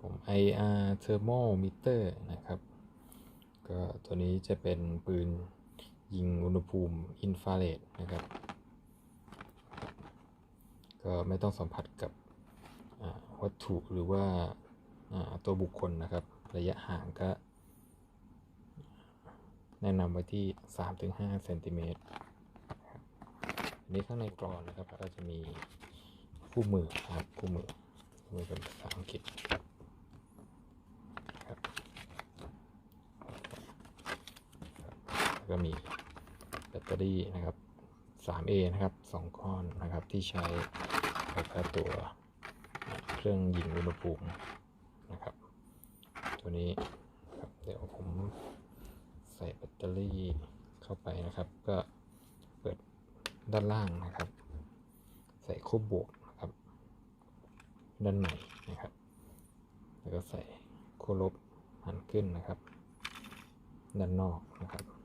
ผม IR thermometer นะครับ ก็ตัวนี้จะเป็นปืนยิงอุณหภูมิอินฟราเรดนะครับ ก็ไม่ต้องสัมผัสกับวัตถุหรือว่าตัวบุคคลนะครับ ระยะห่างก็ แนะนำไว้ที่ 3-5เซนติเมตรนี้ข้างในกรอนนะครับ ก็จะมีคู่มือครับคู่มือคู่มือเป็นภาษาอังกฤษครับแล้ว ก็มีแบตเตอรี่นะครับ 3A นะครับ 2 ก้อนนะครับที่ใช้แล้วก็ตัวเครื่องยิงอุณหภูมินะครับ ตัวนี้ครับเดี๋ยวผมใส่แบตเตอรี่เข้าไปนะครับ ก็เปิดด้านล่างนะครับ ใส่คู่บวกนะครับ ด้านในนะครับ แล้วก็ใส่คู่ลบหันขึ้นนะครับ ด้านนอกนะครับ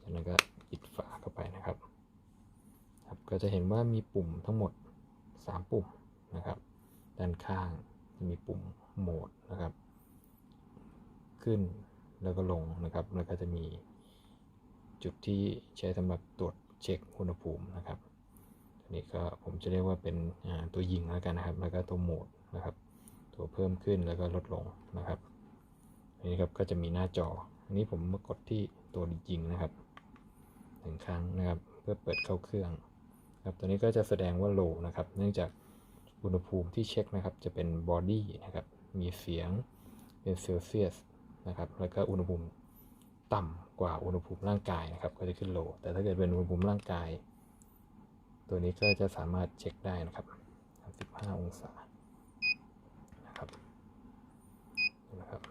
จากนั้นก็ปิดฝาเข้าไปนะครับครับ ก็จะเห็นว่ามีปุ่มทั้งหมด 3 ปุ่มนะครับ ด้านข้างจะมีปุ่มโหมดนะครับ ขึ้นแล้วก็ลงนะครับ แล้วก็จะมีจุดที่ใช้สำหรับตรวจเช็คอุณหภูมินะครับอันนี้ก็ผมจะเรียกว่าเป็นตัวยิงแล้วกันนะครับ แล้วก็ตัวโหมดนะครับ ตัวเพิ่มขึ้นแล้วก็ลดลงนะครับอันนี้ครับก็จะมีหน้าจอ อันนี้ผมมากดที่ตัวยิงนะครับ หนึ่งครั้งนะครับ เพื่อเปิดเข้าเครื่องครับตัวนี้ก็จะแสดงว่า low นะครับ เนื่องจากอุณหภูมิที่เช็คนะครับ จะเป็น body นะครับ มีเสียงเป็นเซลเซียสนะครับ แล้วก็อุณหภูมิต่ำกว่าอุณหภูมิร่างกายนะครับ ก็จะขึ้นโลแต่ถ้าเกิดเป็นอุณหภูมิร่างกาย ตัวนี้ก็จะสามารถเช็คได้นะครับ15องศานะครับนะครับ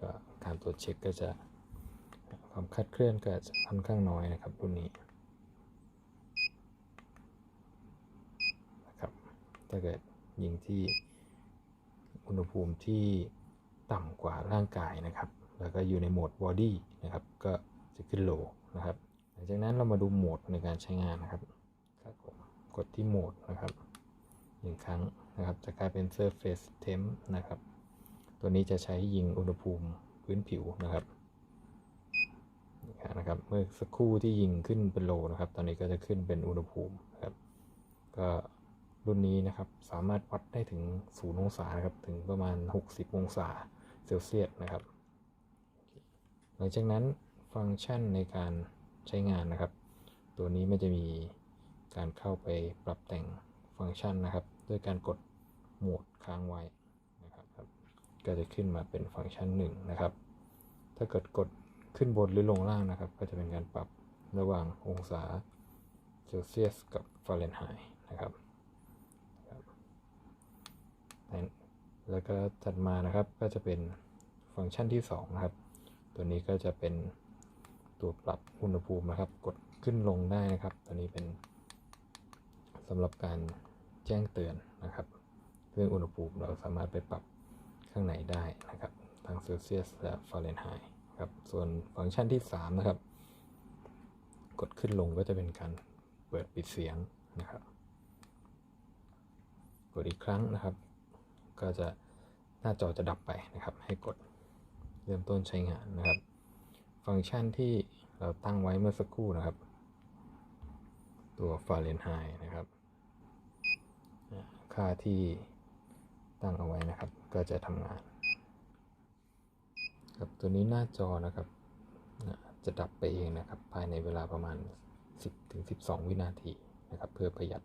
ก็การตรวจเช็คก็จะ ความคลาดเคลื่อนเก็จะค่อนข้างน้อยนะครับรุ่นนี้นะครับถ้าเกิดยิงที่อุณหภูมิที่ต่ำกว่าร่างกายนะครับ แล้วก็อยู่ในโหมดบอดี้นะครับก็จะขึ้นโลนะครับ หลังจากนั้นเรามาดูโหมดในการใช้งานนะครับครับผมกดที่โหมดนะครับหนึ่งครั้งนะครับ จะกลายเป็น surface temp นะครับ ตัวนี้จะใช้ยิงอุณหภูมิพื้นผิวนะครับ นะครับ เมื่อสักครู่ที่ยิงขึ้นเป็นโลนะครับ ตอนนี้ก็จะขึ้นเป็นอุณหภูมิครับ ก็รุ่นนี้นะครับสามารถวัดได้ถึง0องศานะครับ ถึงประมาณ 60 องศาเซลเซียสนะครับ หลังจากนั้นฟังก์ชันในการใช้งานนะครับ ตัวนี้มันจะมีการเข้าไปปรับแต่งฟังก์ชันนะครับ ด้วยการกดโหมดค้างไว้นะครับครับก็จะขึ้นมาเป็นฟังก์ชันหนึ่งนะครับ ถ้าเกิดกด ขึ้นบนหรือลงล่างนะครับ ก็จะเป็นการปรับระหว่างองศาเซลเซียสกับฟาเรนไฮต์นะครับแล้วก็ถัดมานะครับก็จะเป็นฟังก์ชันที่2นะครับ ตัวนี้ก็จะเป็นตัวปรับอุณหภูมินะครับ กดขึ้นลงได้นะครับ ตัวนี้เป็นสำหรับการแจ้งเตือนนะครับ เรื่องอุณหภูมิเราสามารถไปปรับข้างในได้นะครับ ทั้งเซลเซียสและฟาเรนไฮต์ ครับ ส่วนฟังก์ชันที่ 3 นะครับ กดขึ้นลงก็จะเป็นการเปิดปิดเสียงนะครับ กดอีกครั้งนะครับ ก็จะหน้าจอจะดับไปนะครับ ให้กดเริ่มต้นใช้งานนะครับ ฟังก์ชันที่เราตั้งไว้เมื่อสักครู่นะครับ ตัวฟาเรนไฮต์นะครับ ค่าที่ตั้งเอาไว้นะครับ ก็จะทำงาน ครับตัวนี้หน้าจอนะครับจะดับไปเองนะครับ ภายในเวลาประมาณ 10-12 วินาทีนะครับ เพื่อประหยัด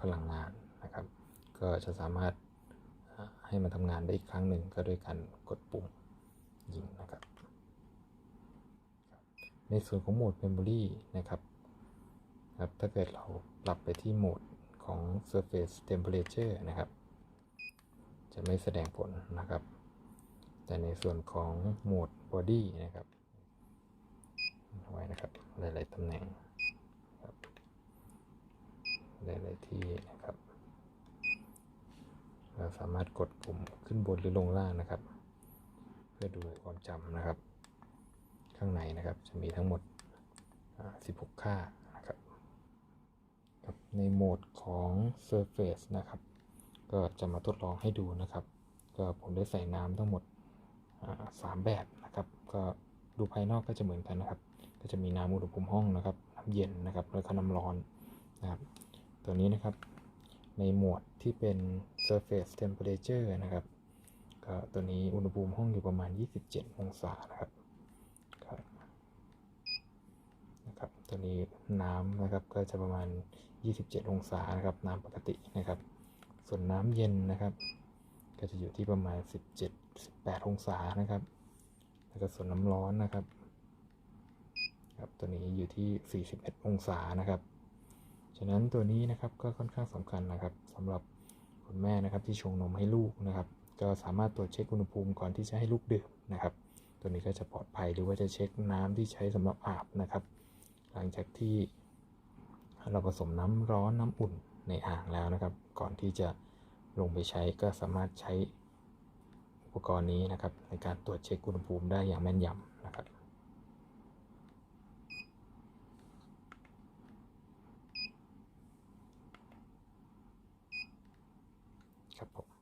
พลังงานนะครับ ก็จะสามารถให้มันทำงานได้อีกครั้งหนึ่งก็ด้วยการกดปุ่มยิงนะครับ ในส่วนของโหมด Memory นะครับครับ ถ้าเกิดเราปรับไปที่โหมดของ Surface Temperature นะครับ จะไม่แสดงผลนะครับ แต่ในส่วนของโหมด Body นะครับไว้นะครับหลายๆตำแหน่งครับหลายๆที่นะครับ เราสามารถกดปุ่มขึ้นบนหรือลงล่างนะครับ เพื่อดูความจำนะครับ ข้างในนะครับจะมีทั้งหมด 16 ค่านะครับในโหมดของ Surface นะครับ ก็จะมาทดลองให้ดูนะครับ ก็ผมได้ใส่น้ำทั้งหมด สามแบบนะครับ ก็ดูภายนอกก็จะเหมือนกันนะครับ ก็จะมีน้ำอุณหภูมิห้องนะครับ น้ำเย็นนะครับ แล้วก็น้ำร้อนนะครับ ตัวนี้นะครับ ในหมวดที่เป็น surface temperature นะครับ ก็ตัวนี้อุณหภูมิห้องอยู่ประมาณ 27 องศานะครับนะครับตัวนี้น้ำนะครับก็จะประมาณ 27 องศานะครับน้ำปกตินะครับ ส่วนน้ำเย็นนะครับ ก็จะอยู่ที่ประมาณ 17 18 องศานะครับ แล้วก็ส่วนน้ำร้อนนะครับ ครับตัวนี้อยู่ที่ 41 องศานะครับ ฉะนั้นตัวนี้นะครับก็ค่อนข้างสำคัญนะครับสำหรับคุณแม่นะครับที่ชงนมให้ลูกนะครับ ก็สามารถตรวจเช็คอุณหภูมิก่อนที่จะให้ลูกดื่มนะครับ ตัวนี้ก็จะปลอดภัยหรือว่าจะเช็คน้ำที่ใช้สำหรับอาบนะครับ หลังจากที่เราผสมน้ำร้อนน้ำอุ่นในอ่างแล้วนะครับ ก่อนที่จะลงไปใช้ก็สามารถใช้ อุปกรณ์นี้นะครับ ในการตรวจเช็คอุณหภูมิได้อย่างแม่นยำนะครับครับผม